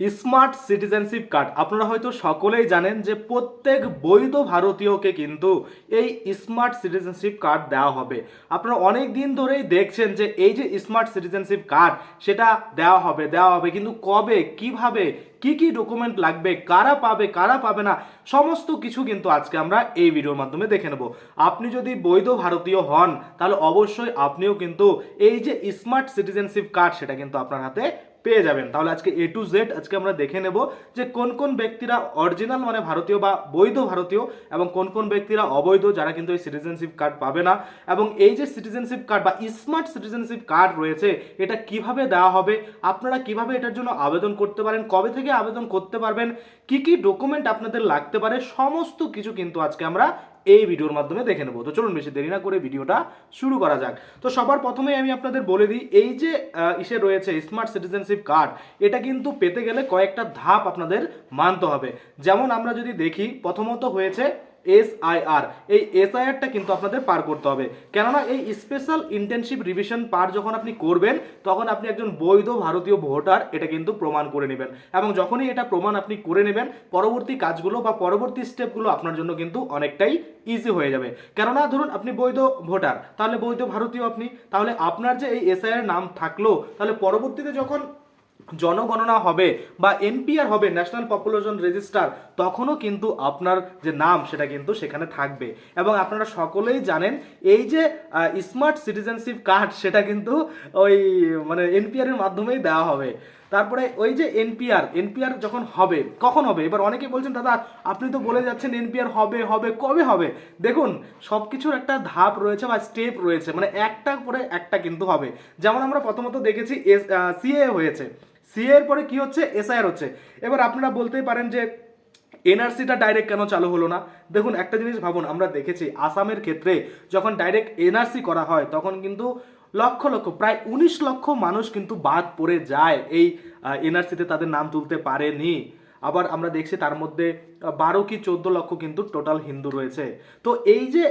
Smart citizenship card. আপনারা হয়তো সকলেই জানেন যে প্রত্যেক বৈধ ভারতীয়কে কিন্তু এই স্মার্ট সিটিজেনশিপ কার্ড দেওয়া হবে। আপনারা অনেক দিন ধরেই দেখছেন যে এই যে স্মার্ট সিটিজেনশিপ কার্ড, সেটা দেওয়া হবে দেওয়া হবে। কিন্তু কবে, কীভাবে, কি কি ডকুমেন্ট লাগবে, কারা পাবে কারা পাবে না, সমস্ত কিছু কিন্তু আজকে আমরা এই ভিডিওর মাধ্যমে দেখে নেব। আপনি যদি বৈধ ভারতীয় হন, তাহলে অবশ্যই আপনিও কিন্তু এই যে স্মার্ট সিটিজেনশিপ কার্ড, সেটা কিন্তু আপনার হাতে পেয়ে যাবেন। তাহলে আজকে এ টু জেড আজকে আমরা দেখে নেব যে কোন কোন ব্যক্তিরা অরিজিনাল মানে ভারতীয় বা বৈধ ভারতীয় এবং কোন কোন ব্যক্তিরা অবৈধ যারা কিন্তু এই সিটিজেনশিপ কার্ড পাবে না। এবং এই যে সিটিজেনশিপ কার্ড বা স্মার্ট সিটিজেনশিপ কার্ড রয়েছে, এটা কীভাবে দেওয়া হবে, আপনারা কীভাবে এটার জন্য আবেদন করতে পারেন, কবে থেকে আবেদন করতে পারবেন, কি কি ডকুমেন্ট আপনাদের লাগতে পারে, সমস্ত কিছু কিন্তু আজকে আমরা এই ভিডিওর মাধ্যমে দেখে নেব। তো চলুন বেশি দেরি না করে ভিডিওটা শুরু করা যাক। তো সবার প্রথমে আমি আপনাদের বলে দিই, এই যে ইসে রয়েছে স্মার্ট সিটিজেনশিপ কার্ড এটা কিন্তু পেতে গেলে কয়েকটা ধাপ আপনাদের মানতে হবে। যেমন আমরা যদি দেখি, প্রথমত হয়েছে এসআইআর এই এসআইআরটা কিন্তু আপনাদের পার করতে হবে। কেননা এই স্পেশাল ইন্টেনসিভ রিভিশন পার যখন আপনি করবেন, তখন আপনি একজন বৈধ ভারতীয় ভোটার, এটা কিন্তু প্রমাণ করে নেবেন। এবং যখনই এটা প্রমাণ আপনি করে নেবেন, পরবর্তী কাজগুলো বা পরবর্তী স্টেপগুলো আপনার জন্য কিন্তু অনেকটাই ইজি হয়ে যাবে। কেননা ধরুন, আপনি বৈধ ভোটার, তাহলে বৈধ ভারতীয় আপনি, তাহলে আপনার যে এই এসআইআর নাম থাকল, তাহলে পরবর্তীতে যখন জনগণনা হবে বা এনপিআর হবে ন্যাশনাল পপুলেশন রেজিস্টার তখনও কিন্তু আপনার যে নাম সেটা কিন্তু সেখানে থাকবে। এবং আপনারা সকলেই জানেন, এই যে স্মার্ট সিটিজেনশিপ কার্ড সেটা কিন্তু ওই মানে এনপিআরের মাধ্যমেই দেওয়া হবে। তারপরে ওই যে এনপিআর এনপিআর যখন হবে, কখন হবে? এবার অনেকে বলছেন, দাদা, আপনি তো বলে যাচ্ছেন এনপিআর হবে হবে, কবে হবে? দেখুন সব কিছুর একটা ধাপ রয়েছে বা স্টেপ রয়েছে মানে একটা পরে একটা কিন্তু হবে। যেমন আমরা প্রথমত দেখেছি এস সিএ হয়েছে। সিএ এর পরে কি হচ্ছে? এসআইআর হচ্ছে। এবার আপনারা বলতেই পারেন যে এনআরসিটা ডাইরেক্ট কেন চালু হলো না? দেখুন, একটা জিনিস ভাবুন, আমরা দেখেছি, আসামের ক্ষেত্রে যখন ডাইরেক্ট এনআরসি করা হয়, তখন কিন্তু লক্ষ লক্ষ, প্রায় উনিশ লক্ষ মানুষ কিন্তু বাদ পড়ে যায়। এই এনআরসিতে তাদের নাম তুলতে পারেনি। আবার আমরা দেখছি তার মধ্যে বারো কি চোদ্দ লক্ষ কিন্তু টোটাল হিন্দু রয়েছে। তো এই যে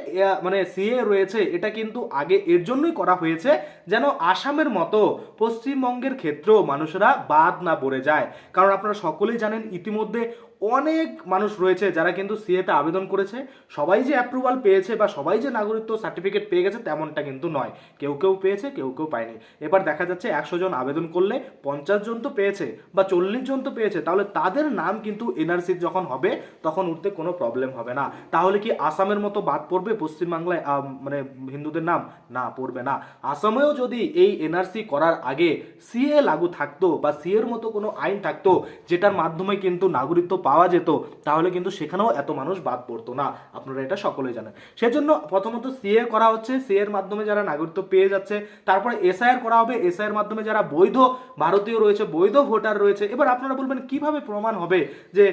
মানে সিএ রয়েছে, এটা কিন্তু আগে এর জন্যই করা হয়েছে যেন আসামের মতো পশ্চিমবঙ্গের ক্ষেত্রেও মানুষেরা বাদ না পড়ে যায়। কারণ আপনারা সকলেই জানেন, ইতিমধ্যে অনেক মানুষ রয়েছে যারা কিন্তু সিএতে আবেদন করেছে। সবাই যে অ্যাপ্রুভাল পেয়েছে বা সবাই যে নাগরিকত্ব সার্টিফিকেট পেয়ে গেছে তেমনটা কিন্তু নয়। কেউ কেউ পেয়েছে, কেউ কেউ পায়নি। এবার দেখা যাচ্ছে একশো জন আবেদন করলে পঞ্চাশ জন তো পেয়েছে বা চল্লিশ জন তো পেয়েছে। তাহলে তাদের নাম কিন্তু এনআরসি যখন হবে তখন উঠতে কোনো প্রবলেম হবে না। তাহলে কি আসামের মতো বাদ পড়বে পশ্চিমবাংলায়? মানে হিন্দুদের নাম? না, পড়বে না। আসামেও যদি এই এনআরসি করার আগে সিএ লাগু থাকতো বা সিএ এর মতো কোনো আইন থাকতো, যেটার মাধ্যমে কিন্তু নাগরিকত্ব পাওয়া যেত, তাহলে কিন্তু সেখানেও এত মানুষ বাদ পড়তো না। আপনারা এটা সকলেই জানেন। সেজন্য প্রথমত সিএ করা হচ্ছে। সিএ এর মাধ্যমে যারা নাগরিকত্ব পেয়ে যাচ্ছে, তারপরে এসআইআর করা হবে। এসআইআর মাধ্যমে যারা বৈধ ভারতীয় রয়েছে, বৈধ ভোটার রয়েছে, এবার আপনারা বলবেন, কীভাবে প্রমাণ হবে যে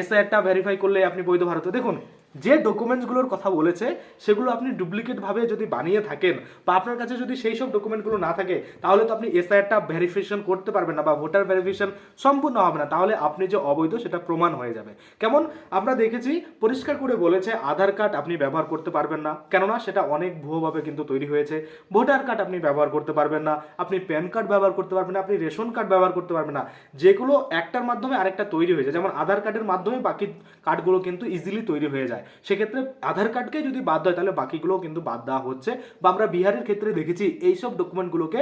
এসআইআরটা ভেরিফাই করলে আপনি বৈধ ভারতীয়। দেখুন যে ডকুমেন্টসগুলোর কথা বলেছে, সেগুলো আপনি ডুপ্লিকেটভাবে যদি বানিয়ে থাকেন বা আপনার কাছে যদি সেই সব ডকুমেন্টগুলো না থাকে, তাহলে তো আপনি এসআইআরটা ভেরিফিকেশন করতে পারবেন না বা ভোটার ভেরিফিকেশন সম্পূর্ণ হবে না। তাহলে আপনি যে অবৈধ, সেটা প্রমাণ হয়ে যাবে। কেমন? আমরা দেখেছি, পরিষ্কার করে বলেছে, আধার কার্ড আপনি ব্যবহার করতে পারবেন না। কেননা, সেটা অনেক ভুয়োভাবে কিন্তু তৈরি হয়েছে। ভোটার কার্ড আপনি ব্যবহার করতে পারবেন না। আপনি প্যান কার্ড ব্যবহার করতে পারবেন না। আপনি রেশন কার্ড ব্যবহার করতে পারবেন না। যেগুলো একটার মাধ্যমে আরেকটা তৈরি হয়েছে যেমন আধার কার্ডের মাধ্যমে বাকি কার্ডগুলো কিন্তু ইজিলি তৈরি হয়ে যায়। সেক্ষেত্রে আধার কার্ডকে যদি বাদ দেয়, তাহলে বাকিগুলোও কিন্তু বাদ দেওয়া হচ্ছে। বা আমরা বিহারের ক্ষেত্রে দেখেছি, এইসব ডকুমেন্টগুলোকে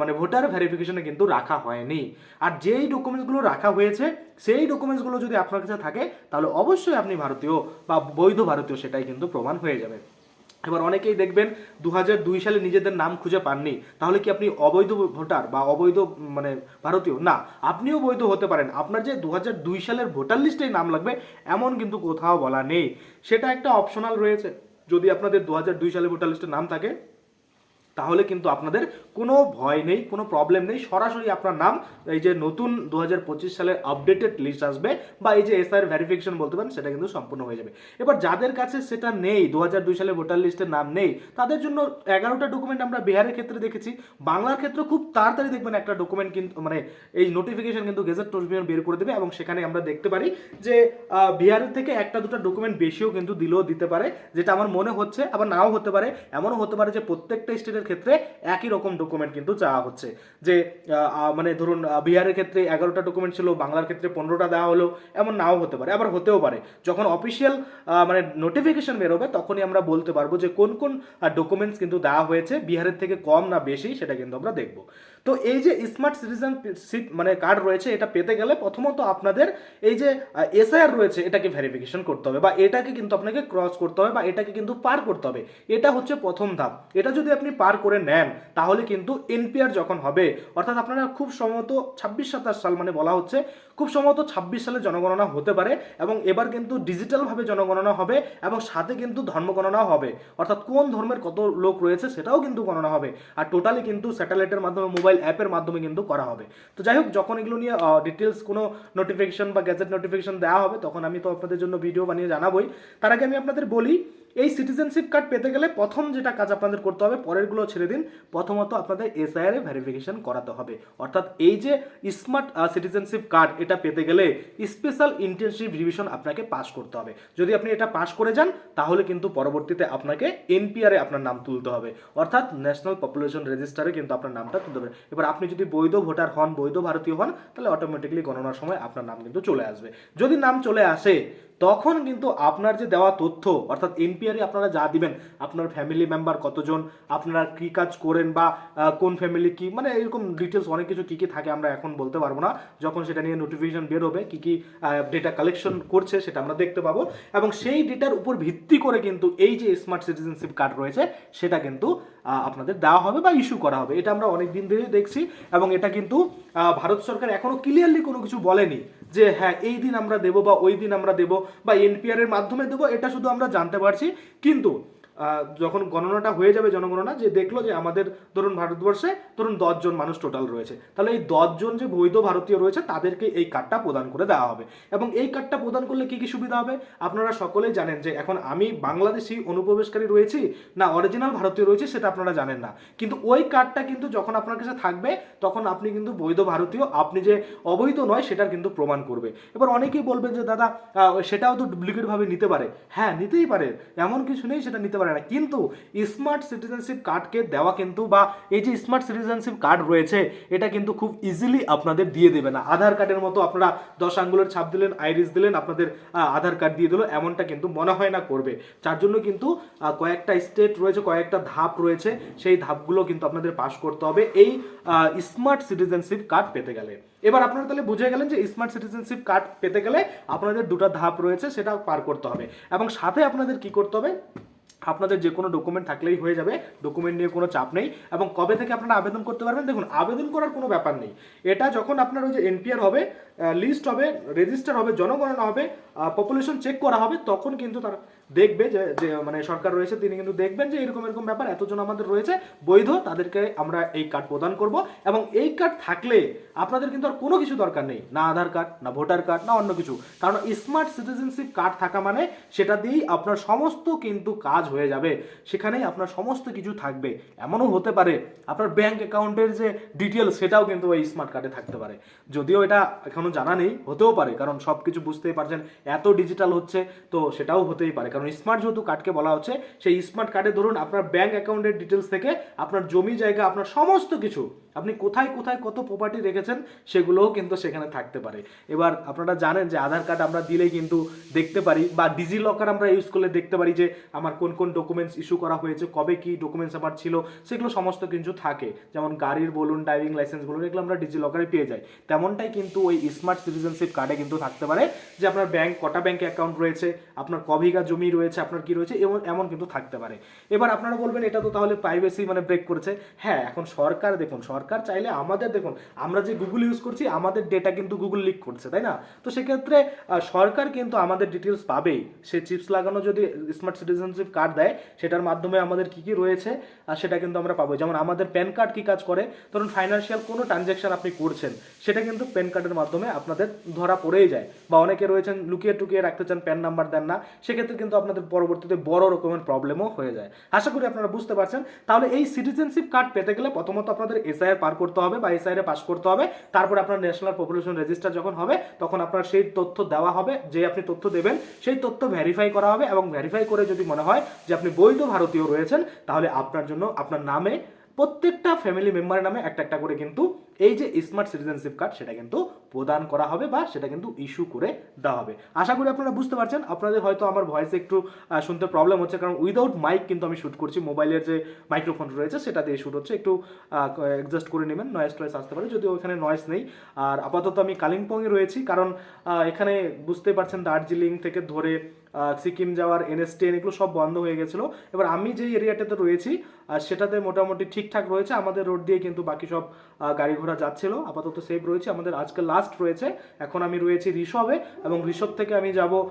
মানে ভোটার ভেরিফিকেশনে কিন্তু রাখা হয়নি। আর যেই ডকুমেন্টসগুলো রাখা হয়েছে, সেই ডকুমেন্টসগুলো যদি আপনার কাছে থাকে, তাহলে অবশ্যই আপনি ভারতীয় বা বৈধ ভারতীয়, সেটাই কিন্তু প্রমাণ হয়ে যাবে। এবার অনেকেই দেখবেন দু দুই সালে নিজেদের নাম খুঁজে পাননি। তাহলে কি আপনি অবৈধ ভোটার বা অবৈধ মানে ভারতীয়? না, আপনিও বৈধ হতে পারেন। আপনার যে দু দুই সালের ভোটার লিস্টেই নাম লাগবে, এমন কিন্তু কোথাও বলা নেই। সেটা একটা অপশনাল রয়েছে। যদি আপনাদের দু সালে ভোটার লিস্টে নাম থাকে তাহলে কিন্তু আপনাদের কোনো ভয় নেই, কোনো প্রবলেম নেই। সরাসরি আপনার নাম, এই যে নতুন দু সালের আপডেটেড লিস্ট আসবে বা এই যে এসআর ভেরিফিকেশন বলতে পারেন, সেটা কিন্তু সম্পূর্ণ হয়ে যাবে। এবার যাদের কাছে সেটা নেই দু সালে ভোটার লিস্টের নাম নেই, তাদের জন্য এগারোটা ডকুমেন্ট আমরা বিহারের ক্ষেত্রে দেখেছি। বাংলার ক্ষেত্রে খুব তাড়াতাড়ি দেখবেন একটা ডকুমেন্ট কিন্তু মানে এই নোটিফিকেশন কিন্তু গেজেট ট্রিবিউন বের করে দেবে এবং সেখানে আমরা দেখতে পারি যে বিহারের থেকে একটা দুটো ডকুমেন্ট বেশিও কিন্তু দিলেও দিতে পারে, যেটা আমার মনে হচ্ছে, আবার নাও হতে পারে। এমনও হতে পারে যে প্রত্যেকটা স্টেটের ক্ষেত্রে একই রকম ডকুমেন্ট কিন্তু চাওয়া হচ্ছে। যে মানে ধরুন বিহারের ক্ষেত্রে এগারোটা ডকুমেন্ট ছিল, বাংলার ক্ষেত্রে পনেরোটা দেওয়া হলো, এমন নাও হতে পারে। আবার হতেও পারে। যখন অফিসিয়াল মানে নোটিফিকেশন বেরোবে তখনই আমরা বলতে পারব যে, কোন কোন ডকুমেন্টস কিন্তু দেওয়া হয়েছে। বিহারের থেকে কম না বেশি, সেটা কিন্তু আমরা দেখব। তো এই যে স্মার্ট সিটিজেনশিপ মানে কার্ড রয়েছে, এটা পেতে গেলে প্রথমত আপনাদের এই যে এসআইআর রয়েছে, এটাকে ভেরিফিকেশন করতে হবে বা এটাকে কিন্তু আপনাকে ক্রস করতে হবে বা এটাকে কিন্তু পার করতে হবে। এটা হচ্ছে প্রথম ধাপ। এটা যদি আপনি পার করে নেন, তাহলে কিন্তু এনপিআর যখন হবে, অর্থাৎ আপনারা খুব সম্ভবত ছাব্বিশ সাতাশ সাল মানে বলা হচ্ছে, খুব সম্ভবত ছাব্বিশ সালে জনগণনা হতে পারে এবং এবার কিন্তু ডিজিটালভাবে জনগণনা হবে এবং সাথে কিন্তু ধর্মগণনাও হবে। অর্থাৎ কোন ধর্মের কত লোক রয়েছে, সেটাও কিন্তু গণনা হবে। আর টোটালি কিন্তু স্যাটেলাইটের মাধ্যমে মোবাইল অ্যাপের মাধ্যমে কিন্তু করা হবে। তো যাই হোক, যখন এগুলো নিয়ে ডিটেলস কোনো নোটিফিকেশন বা গ্যাজেট নোটিফিকেশন দেওয়া হবে, তখন আমি তো আপনাদের জন্য ভিডিও বানিয়ে জানাবোই। তার আগে আমি আপনাদের বলি এই সিটিজেনশিপ কার্ড পেতে গেলে প্রথম যেটা কাজ আপনাদের করতে হবে, পরেরগুলো ছেড়ে দিন। প্রথমত আপনাদের এসআইআর ভেরিফিকেশন করাতে হবে। অর্থাৎ এই যে স্মার্ট সিটিজেনশিপ কার্ড এটা পেতে গেলে স্পেশাল ইন্টেনসিভ রিভিশন আপনাকে পাস করতে হবে। যদি আপনি এটা পাস করে যান, তাহলে কিন্তু পরবর্তীতে আপনাকে এনপিআর আপনার নাম তুলতে হবে। অর্থাৎ ন্যাশনাল পপুলেশন রেজিস্টারে কিন্তু আপনার নামটা তুলতে হবে। এবার আপনি যদি বৈধ ভোটার হন, বৈধ ভারতীয় হন, তাহলে অটোমেটিকলি গণনার সময় আপনার নাম কিন্তু চলে আসবে। যদি নাম চলে আসে তখন কিন্তু আপনার যে দেওয়া তথ্য, অর্থাৎ এনপিআরে আপনারা যা দিবেন, আপনার ফ্যামিলি মেম্বার কতজন, আপনারা কি কাজ করেন বা কোন ফ্যামিলি কি মানে এরকম ডিটেলস অনেক কিছু কি কি থাকে আমরা এখন বলতে পারব না। যখন সেটা নিয়ে নোটিফিকেশন বের হবে কি কি ডেটা কালেকশন করছে সেটা আমরা দেখতে পাবো। এবং সেই ডেটার উপর ভিত্তি করে কিন্তু এই যে স্মার্ট সিটিজেনশিপ কার্ড রয়েছে, সেটা কিন্তু আপনাদের দেওয়া হবে বা ইস্যু করা হবে। এটা আমরা অনেক দিন ধরেই দেখছি এবং এটা কিন্তু ভারত সরকার এখনও ক্লিয়ারলি কোনো কিছু বলেনি। যে হ্যাঁ এই দিন আমরা দেবো বা ওই দিন আমরা দেবো বা এনপিআর এর মাধ্যমে দেবো, এটা শুধু আমরা জানতে পারছি। কিন্তু যখন গণনাটা হয়ে যাবে জনগণনা, যে দেখল যে আমাদের ধরুন ভারতবর্ষে ধরুন দশজন মানুষ টোটাল রয়েছে, তাহলে এই দশজন যে বৈধ ভারতীয় রয়েছে, তাদেরকে এই কার্ডটা প্রদান করে দেওয়া হবে। এবং এই কার্ডটা প্রদান করলে কি কি সুবিধা হবে? আপনারা সকলেই জানেন যে এখন আমি বাংলাদেশি অনুপ্রবেশকারী রয়েছি, না অরিজিনাল ভারতীয় রয়েছে, সেটা আপনারা জানেন না। কিন্তু ওই কার্ডটা কিন্তু যখন আপনার কাছে থাকবে, তখন আপনি কিন্তু বৈধ ভারতীয়, আপনি যে অবৈধ নয়, সেটার কিন্তু প্রমাণ করবে। এবার অনেকেই বলবেন যে, দাদা সেটাও তো ডুপ্লিকেটভাবে নিতে পারে। হ্যাঁ নিতেই পারে, এমন কিছু নেই, সেটা নিতে পারে। না। কিন্তু স্মার্ট সিটিজেনশিপ কার্ডকে দেওয়া কিন্তু বা এই যে স্মার্ট সিটিজেনশিপ কার্ড রয়েছে, এটা কিন্তু খুব ইজিলি আপনাদের দিয়ে দেবে না। আধার কার্ডের মতো আপনারা দশ আঙ্গুলের ছাপ দিলেন আইরিস দিলেন, আপনাদের আধার কার্ড দিয়ে দিল, এমনটা কিন্তু মনে হয় না করবে। যার জন্য কিন্তু কয়েকটা স্টেট রয়েছে, কয়েকটা ধাপ রয়েছে, সেই ধাপগুলো কিন্তু আপনাদের পাশ করতে হবে এই স্মার্ট সিটিজেনশিপ কার্ড পেতে গেলে। এবার আপনারা তাহলে বুঝে গেলেন যে স্মার্ট সিটিজেনশিপ কার্ড পেতে গেলে আপনাদের দুটো ধাপ রয়েছে, সেটা পার করতে হবে। এবং সাথে আপনাদের কি করতে হবে? আপনাদের যে কোনো ডকুমেন্ট থাকলেই হয়ে যাবে। ডকুমেন্ট নিয়ে কোনো চাপ নেই। এবং কবে থেকে আপনারা আবেদন করতে পারবেন? দেখুন, আবেদন করার কোনো ব্যাপার নেই। এটা যখন আপনার ওই যে এনপিআর হবে লিস্ট হবে রেজিস্টার হবে, জনগণনা হবে পপুলেশন চেক করা হবে, তখন কিন্তু তারা দেখবে যে যে মানে সরকার রয়েছে, তিনি কিন্তু দেখবেন যে এরকম এরকম ব্যাপার, এতজন আমাদের রয়েছে, বৈধ, তাদেরকে আমরা এই কার্ড প্রদান করব। এবং এই কার্ড থাকলে আপনাদের কিন্তু আর কোনো কিছু দরকার নেই। না আধার কার্ড না ভোটার কার্ড না অন্য কিছু। কারণ স্মার্ট সিটিজেনশিপ কার্ড থাকা মানে সেটা দিয়েই আপনার সমস্ত কিন্তু কাজ হয়ে যাবে। সেখানেই আপনার সমস্ত কিছু থাকবে। এমনও হতে পারে, আপনার ব্যাংক অ্যাকাউন্টের যে ডিটেল সেটাও কিন্তু ওই স্মার্ট কার্ডে থাকতে পারে। যদিও এটা এখনও জানা নেই, হতেও পারে, কারণ সব কিছু বুঝতেই পারছেন, এত ডিজিটাল হচ্ছে, তো সেটাও হতেই পারে। কারণ স্মার্ট যেহেতু কার্ডকে বলা হচ্ছে, সেই স্মার্ট কার্ডে ধরুন আপনার ব্যাংক অ্যাকাউন্টের ডিটেলস থেকে আপনার জমি জায়গা, আপনার সমস্ত কিছু, আপনি কোথায় কোথায় কত প্রপার্টি রেখেছেন, সেগুলোও কিন্তু সেখানে থাকতে পারে। এবার আপনারা জানেন যে আধার কার্ড আমরা দিলেই কিন্তু দেখতে পারি, বা ডিজি লকার আমরা ইউজ করলে দেখতে পারি যে আমার কোন কোন ডকুমেন্টস ইস্যু করা হয়েছে, কবে কি ডকুমেন্টস আমার ছিল, সেগুলো সমস্ত কিছু থাকে। যেমন গাড়ির বলুন ড্রাইভিং লাইসেন্স বলুন, এগুলো আমরা ডিজি লকারে পেয়ে যাই। তেমনটাই কিন্তু ওই স্মার্ট সিটিজেনশিপ কার্ডে কিন্তু থাকতে পারে, যে আপনার ব্যাংক কটা ব্যাংকে অ্যাকাউন্ট রয়েছে, আপনার কবিঘা জমি রয়েছে, আপনার কি রয়েছে, এমন এমন কিন্তু থাকতে পারে। এবার আপনারা বলবেন, এটা তো তাহলে প্রাইভেসি মানে ব্রেক করেছে। হ্যাঁ এখন সরকার, দেখুন, সরকার চাইলে আমাদের, দেখুন, আমরা যে গুগল ইউজ করছি, আমাদের ডেটা কিন্তু গুগল লিক করছে, তাই না? তো সেক্ষেত্রে সরকার কিন্তু আমাদের ডিটেলস পাবেই। সে চিপস লাগানো যদি স্মার্ট সিটিজেনশিপ কার্ড দেয়, সেটার মাধ্যমে আমাদের কি কি রয়েছে, আর সেটা কিন্তু আমরা পাবো। যেমন আমাদের প্যান কার্ড কি কাজ করে, ধরুন ফাইন্যান্সিয়াল কোনো ট্রানজ্যাকশন আপনি করছেন, সেটা কিন্তু প্যান কার্ডের মাধ্যমে আপনাদের ধরা পড়েই যায়। বা অনেকে রয়েছেন, লুকিয়ে টুকিয়ে রাখতে চান প্যান নাম্বার দেন না, সেক্ষেত্রে কিন্তু আপনাদের পরবর্তীতে বড় রকমের প্রবলেমও হয়ে যায়। আশা করি আপনারা বুঝতে পারছেন। তাহলে এই সিটিজেনশিপ কার্ড পেতে গেলে প্রথমত আপনাদের এসআইআর পার করতে হবে, বা এসআইআর পাস করতে হবে। তারপর আপনার ন্যাশনাল পপুলেশন রেজিস্টার যখন হবে, তখন আপনার সেই তথ্য দেওয়া হবে যে আপনি তথ্য দেবেন, সেই তথ্য ভেরিফাই করা হবে এবং ভেরিফাই করে যদি মনে হয় যে আপনি বৈধ ভারতীয় রয়েছেন, তাহলে আপনার জন্য আপনার নামে, প্রত্যেকটা ফ্যামিলি মেম্বারের নামে একটা একটা করে কিন্তু এই যে স্মার্ট সিটিজেনশিপ কার্ড সেটা কিন্তু প্রদান করা হবে বা সেটা কিন্তু ইস্যু করে দেওয়া হবে। আশা করি আপনারা বুঝতে পারছেন। আপনাদের হয়তো আমার ভয়েসে একটু শুনতে প্রবলেম হচ্ছে, কারণ উইদাউট মাইক কিন্তু আমি শ্যুট করছি। মোবাইলের যে মাইক্রোফোন রয়েছে, সেটা দিয়ে শ্যুট হচ্ছে। একটু অ্যাডজাস্ট করে নেবেন নয়েস টয়েস আসতে পারে, যদিও ওখানে নয়েস নেই। আর আপাতত আমি কালিম্পংয়ে রয়েছি, কারণ এখানে বুঝতে পারছেন, দার্জিলিং থেকে ধরে সিকিম যাওয়ার এনএস টেন এগুলো সব বন্ধ হয়ে গেছিল। এবার আমি যে এরিয়াটাতে রয়েছি আর সেটাতে মোটামুটি ঠিকঠাক রয়েছে। আমাদের রোড দিয়ে কিন্তু বাকি সব গাড়ি ঘোড়া যাচ্ছিল। আপাতত সেফ রয়েছে। আমাদের আজকে লাস্ট রয়েছে। এখন আমি রয়েছি ঋষভে এবং ঋষভ থেকে আমি যাব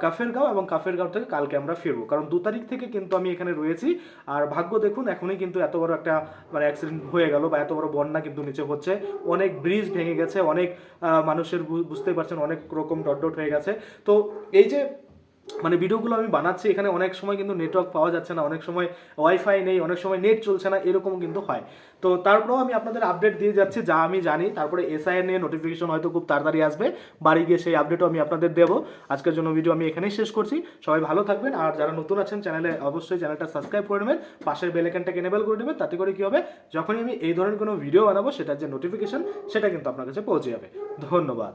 কাফেরগাঁও এবং কাফেরগাঁও থেকে কালকে আমরা ফিরবো। কারণ দু তারিখ থেকে কিন্তু আমি এখানে রয়েছি। আর ভাগ্য দেখুন, এখনই কিন্তু এত বড় একটা মানে অ্যাক্সিডেন্ট হয়ে গেল বা এত বড় বন্যা কিন্তু নিচে হচ্ছে। অনেক ব্রিজ ভেঙে গেছে, অনেক মানুষের বু- বুঝতেই পারছেন, অনেক রকম ডট ডট হয়ে গেছে। তো এই যে মানে ভিডিওগুলো আমি বানাচ্ছি, এখানে অনেক সময় কিন্তু নেটওয়ার্ক পাওয়া যাচ্ছে না, অনেক সময় ওয়াইফাই নেই, অনেক সময় নেট চলছে না এরকম কিন্তু হয়। তো তারপরেও আমি আপনাদের আপডেট দিয়ে যাচ্ছি, যা আমি জানি। তারপরে এসআইএন নিয়ে নোটিফিকেশন হয়তো খুব তাড়াতাড়ি আসবে, বাড়ি গিয়ে সেই আপডেটও আমি আপনাদের দেবো। আজকের জন্য ভিডিও আমি এখানেই শেষ করছি। সবাই ভালো থাকবেন, আর যারা নতুন আছেন চ্যানেলে অবশ্যই চ্যানেলটা সাবস্ক্রাইব করে নেবেন, পাশের বেলাইকানটাকে এনেবেল করে নেবেন, তাতে করে কি হবে? যখনই আমি এই ধরনের কোনো ভিডিও বানাবো, সেটার যে নোটিফিকেশন সেটা কিন্তু আপনার কাছে পৌঁছে যাবে। ধন্যবাদ।